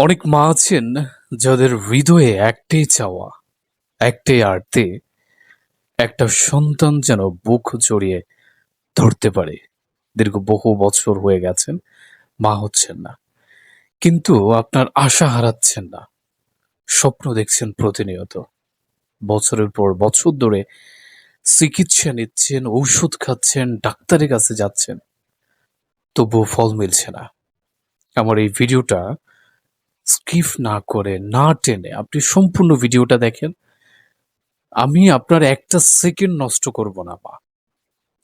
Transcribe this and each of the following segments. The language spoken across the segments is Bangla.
অনেক মা আছেন যাদের হৃদয়ে একটাই চাওয়া, একটাই আরতে, একটা সন্তান যেন বুক জড়িয়ে ধরতে পারে। দীর্ঘ বহু বছর হয়ে গেছেন, মা হচ্ছেন না। কিন্তু আপনার আশা হারাচ্ছেন না। স্বপ্ন দেখছেন প্রতিনিয়ত। বছরের পর বছর ধরে চিকিৎসা নিচ্ছেন ঔষধ খাচ্ছেন, ডাক্তারের কাছে যাচ্ছেন। তবুও ফল মিলছে না। আমার এই ভিডিওটা স্কিপ না করে, না টেনে আপনি সম্পূর্ণ ভিডিওটা দেখেন। আমি আপনার একটা সেকেন্ড নষ্ট করব না, মা।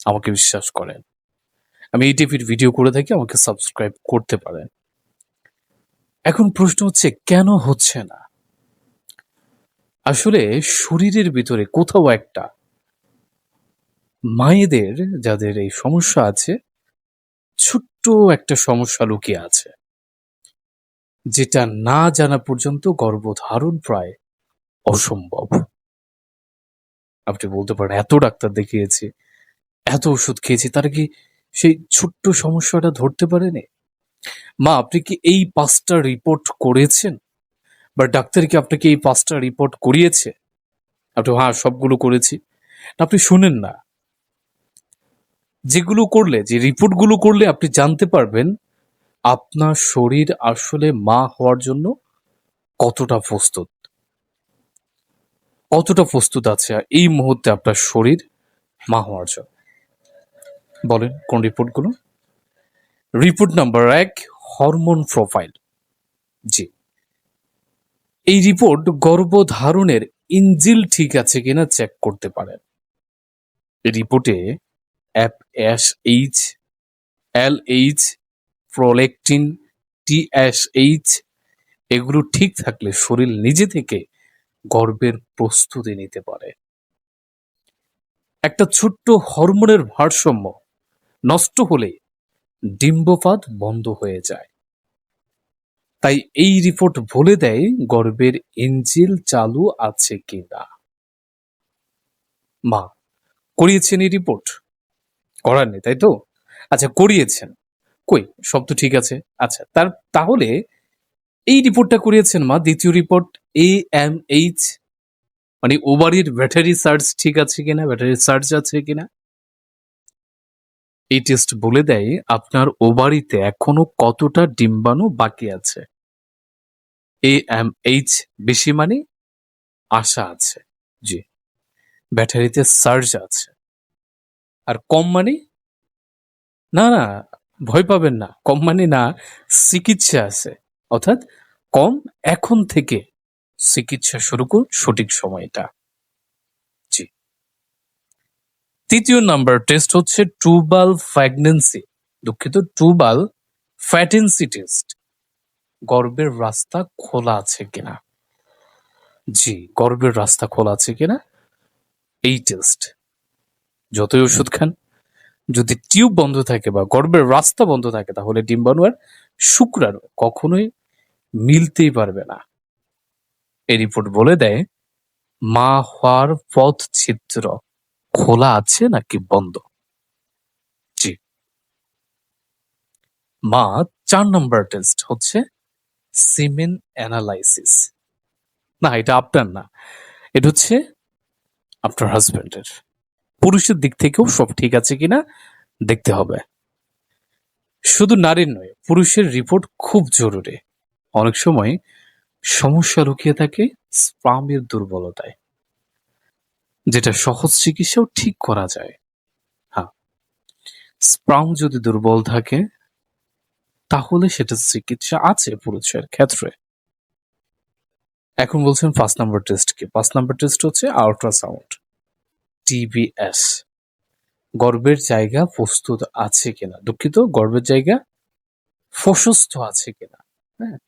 আমাকে বিশ্বাস করেন। আমি এই টিভির ভিডিও করে থাকি, আমাকে সাবস্ক্রাইব করতে পারেন। এখন প্রশ্ন হচ্ছে, কেন হচ্ছে না? আসলে শরীরের ভিতরে কোথাও একটা মায়েদের যাদের এই সমস্যা আছে, ছোট্ট একটা সমস্যা লুকিয়ে আছে। যেটা না জানা পর্যন্ত গর্ভধারণ প্রায় অসম্ভব। আপনি বলতে পারেন, এত ডাক্তার দেখিয়েছি, এত ওষুধ খেয়েছি, তারা কি সেই ছোট্ট সমস্যাটা ধরতে পারেনি? মা, আপনি কি এই পাঁচটা রিপোর্ট করেছেন? বা ডাক্তার কি আপনাকে এই পাঁচটা রিপোর্ট করিয়েছে? আপনি হ্যাঁ সবগুলো করেছি। আপনি শুনেন না। যেগুলো করলে, যে রিপোর্টগুলো করলে আপনি জানতে পারবেন আপনার শরীর আসলে মা হওয়ার জন্য কতটা প্রস্তুত? কতটা প্রস্তুত আছে এই মুহূর্তে আপনার শরীর মা হওয়ার জন্য? বলেন, কোন রিপোর্টগুলো? রিপোর্ট নাম্বার এক, হরমোন প্রোফাইল। জি। এই রিপোর্ট গর্ভধারণের ইঞ্জিল ঠিক আছে কিনা চেক করতে পারেন। রিপোর্টে F S H, L, H prolactin TSH এগুলো ঠিক থাকলে শরীর নিজে থেকে গর্ভের প্রস্তুতি নিতে পারে। একটা ছোট্ট হরমোনের ভারসাম্য নষ্ট হলে ডিম্বপাত বন্ধ হয়ে যায়। তাই এই রিপোর্ট বলে দেয় গর্ভের ইঞ্জিল চালু আছে কিনা। মা, করিয়েছেন এই রিপোর্ট করার নেই, তাই তো? আচ্ছা করিয়েছেন। কই? সব তো ঠিক আছে। আচ্ছা তার, তাহলে এই রিপোর্টটা করিয়েছেন মা, দ্বিতীয় রিপোর্ট এ এম এইচ মানে ওবারির ব্যাটারি সার্চ ঠিক আছে কিনা ব্যাটারি সার্চ আছে কিনা? এই টেস্ট বলে দেয় আপনার ওবারিতে এখনও কতটা ডিম্বাণু বাকি আছে? এ এম এইচ বেশি মানে আশা আছে, জি। ব্যাটারিতে সার্জ আছে। আর কম মানে? না না ভয় পাবেন না। কম মানে না, চিকিৎসা আছে। অর্থাৎ কম এখন থেকে। চিকিৎসা শুরু করুন, সঠিক সময়টা। জি। তৃতীয় নাম্বার টেস্ট হচ্ছে টুবাল ফ্যাগনেন্সি দুঃখিত টুবাল ফ্যাটেন্সি টেস্ট গর্বের রাস্তা খোলা আছে কিনা? জি গর্বের রাস্তা খোলা আছে কিনা? এই টেস্ট যতই ওষুধ খান যদি টিউব বন্ধ থাকে বা গর্ভের রাস্তা বন্ধ থাকে, তাহলে ডিম্বাণু আর শুক্রাণু কখনোই মিলতেই পারবে না। এই রিপোর্ট বলে দেয়, মা হওয়ার পথ ছিদ্র খোলা আছে নাকি বন্ধ? জি। মা, চার নম্বর টেস্ট হচ্ছে সিমেন অ্যানালাইসিস। না, এটা আপনার না, এটা হচ্ছে আপনার হাজবেন্ডের পুরুষের দিক থেকেও সব ঠিক আছে কিনা দেখতে হবে। শুধু নারীর নয়, পুরুষের রিপোর্ট খুব জরুরি। অনেক সময় সমস্যা লুকিয়ে থাকে স্পামের দুর্বলতায়, যেটা সহজ চিকিৎসাও ঠিক করা যায়। হ্যাঁ স্পাম যদি দুর্বল থাকে, তাহলে সেটা চিকিৎসা আছে পুরুষের ক্ষেত্রে। এখন বলছেন পাঁচ নাম্বার টেস্ট কি? পাঁচ নাম্বার টেস্ট হচ্ছে আল্ট্রাসাউন্ড টিবিএস গর্ভের জায়গা প্রস্তুত আছে কিনা? দুঃখিত, গর্বের জায়গা প্রশস্ত আছে কিনা? হ্যাঁ।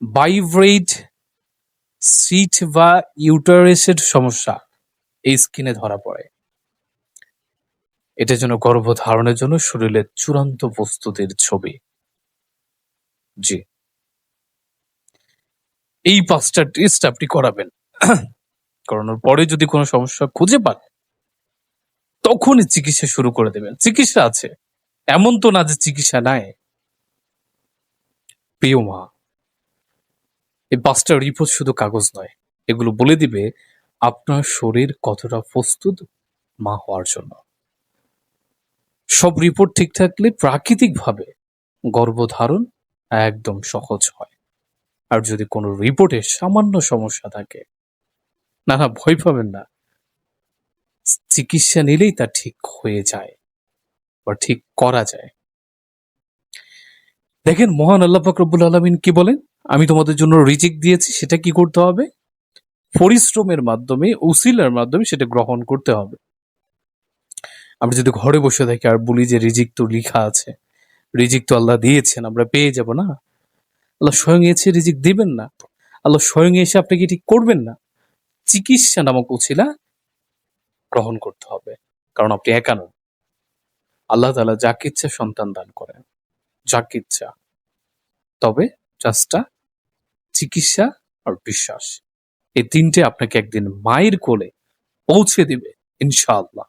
ভাইব্রেট সিট বা ইউটারেসের সমস্যা এই স্কিনে ধরা পড়ে। এটা যেন গর্ভ ধারণের জন্য শরীরের চূড়ান্ত প্রস্তুতির ছবি। জি। এই পাঁচটা টেস্ট আপনি করাবেন। করানোর পরে যদি কোনো সমস্যা খুঁজে পান, তখনই চিকিৎসা শুরু করে দেবেন। চিকিৎসা আছে। এমন তো না যে চিকিৎসা নাই। প্রিয় মা, এই পাঁচটা রিপোর্ট শুধু কাগজ নয়। এগুলো বলে দিবে আপনার শরীর কতটা প্রস্তুত মা হওয়ার জন্য। সব রিপোর্ট ঠিক থাকলে প্রাকৃতিকভাবে গর্ভধারণ একদম সহজ হয়। আর যদি কোনো রিপোর্টে সামান্য সমস্যা থাকে না না, ভয় পাবেন না। চিকিৎসা নিলেই তা ঠিক হয়ে যায় বা ঠিক করা যায়। দেখেন, মহান আল্লাহ ফাকরবুল আলমিন কি বলেন? আমি তোমাদের জন্য রিজিক দিয়েছি, সেটা কি করতে হবে? পরিশ্রমের মাধ্যমে, উসিলার মাধ্যমে সেটা গ্রহণ করতে হবে। আমরা যদি ঘরে বসে থাকি আর বলি যে রিজিক তো লিখা আছে, রিজিক তো আল্লাহ দিয়েছেন, আমরা পেয়ে যাব না। আল্লাহ স্বয়ং এসে রিজিক দিবেন না। আল্লাহ স্বয়ং এসে আপনাকে ঠিক করবেন না। চিকিৎসা নামক উছিলা গ্রহণ করতে হবে। কারণ আপনি একা নন। আল্লাহ তালা যাকে ইচ্ছা সন্তান দান করেন। যাকে ইচ্ছা তবে চাষটা চিকিৎসা আর বিশ্বাস। এই তিনটে আপনাকে একদিন মায়ের কোলে পৌঁছে দিবে, ইনশাআল্লাহ।